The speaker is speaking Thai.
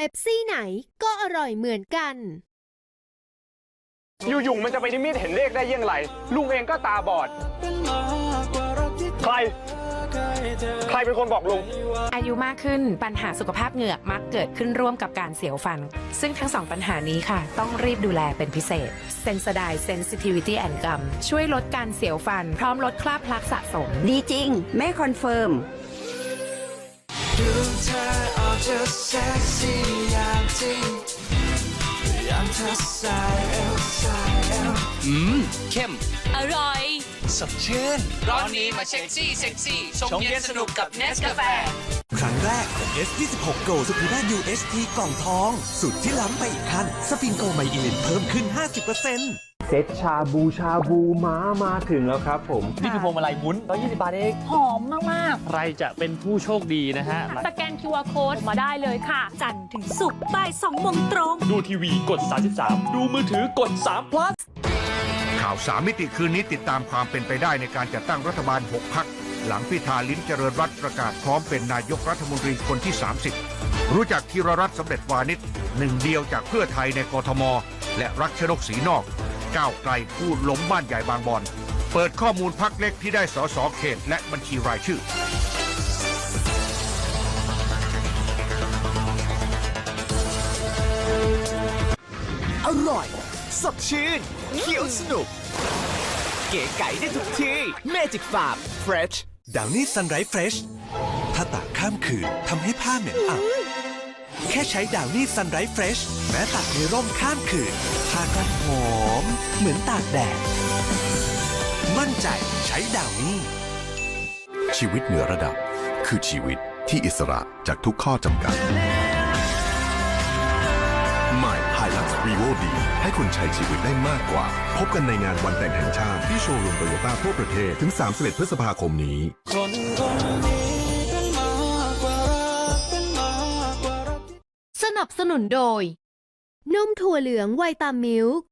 ป๊ปซี่ไหนก็อร่อยเหมือนกัน อยู่ๆมันจะไปนิมิตเห็นเลขได้เยี่ยงไรลุงเองก็ตาบอด ใคร ใครเป็นคนบอกลุง อายุมากขึ้นปัญหาสุขภาพเหงือกมักเกิดขึ้นร่วมกับการเสียวฟัน ซึ่งทั้งสองปัญหานี้ค่ะ ต้องรีบดูแลเป็นพิเศษ s e n s o d i e Sensitivity and Gum ช่วยลดการเสียวฟัน พร้อมลดคราบพลักสะสม ดีจริง แม่คอนเฟิร์มดูเธอออก จะเซ็กซี่อย่างจริงอยากเธอใส่เอวใส่เอวอืม เข้ม อร่อย สดชื่น ร้อนนี้มาเช็คซี่เซ็กซี่ชงเย็นสนุกกับเนสกาแฟครั้งแรกของ S26 Go Superior UHT กล่องทอง สุดที่ล้ำไปอีกขั้นสฟิงโกไมอิลินเพิ่มขึ้น 50% เซตชาบูชาบูม้ามาถึงแล้วครับผมนี่คือพวงมาลัยหมุน120 บาทเอง หอมมาก ใครจะเป็นผู้โชคดีนะฮะ ๆ สแกน QR Code มาได้เลยค่ะ จันทร์ถึงศุกร์บ่าย2โมงตรง ดูทีวีกด 33 ดูมือถือกด3 plus ข่าวสามมิติคืนนี้ติดตามความเป็นไปได้ในการจัดตั้งรัฐบาล 6 พัก หลังพิธาลิ้มเจริญรัตน์ประกาศพร้อมเป็นนายกรัฐมนตรีคนที่ 30 รู้จักธีรรัตน์สำเร็จวานิชหนึ่งเดียวจากเพื่อไทยในกทม และรักชนกศรีนอก ก้าวไกลพูดล้มบ้านใหญ่บางบอนเปิดข้อมูลพักเล็กที่ได้สสเขตและบัญชีรายชื่อ อร่อย สดชื่นเคี้ยวสนุก เก๋ไก่ได้ทุกที่ Magic Farm Fresh ดาวนี่ Sunrise Fresh ถ้าตากข้ามคืนทำให้ผ้าเหม็นอับ แค่ใช้ดาวนี่ Sunrise Fresh แม้ตากในร่มข้ามคืนผ้าก็หอม เหมือนตากแดด มั่นใจใช้ดาวนี่ ชีวิตเหนือระดับ คือชีวิตที่อิสระจากทุกข้อจำกัด ใหม่ Hilux Revo D ให้คุณใช้ชีวิตได้มากกว่า พบกันในงานวันแต่งแห่งชาติที่โชว์รูมโตโยต้าทั่วประเทศ ถึง 31 พฤษภาคมนี้คนคนนี้เป็นมากกว่ารักเป็นมากกว่ารักสนับสนุนโดย นมถั่วเหลืองไวตามิลค์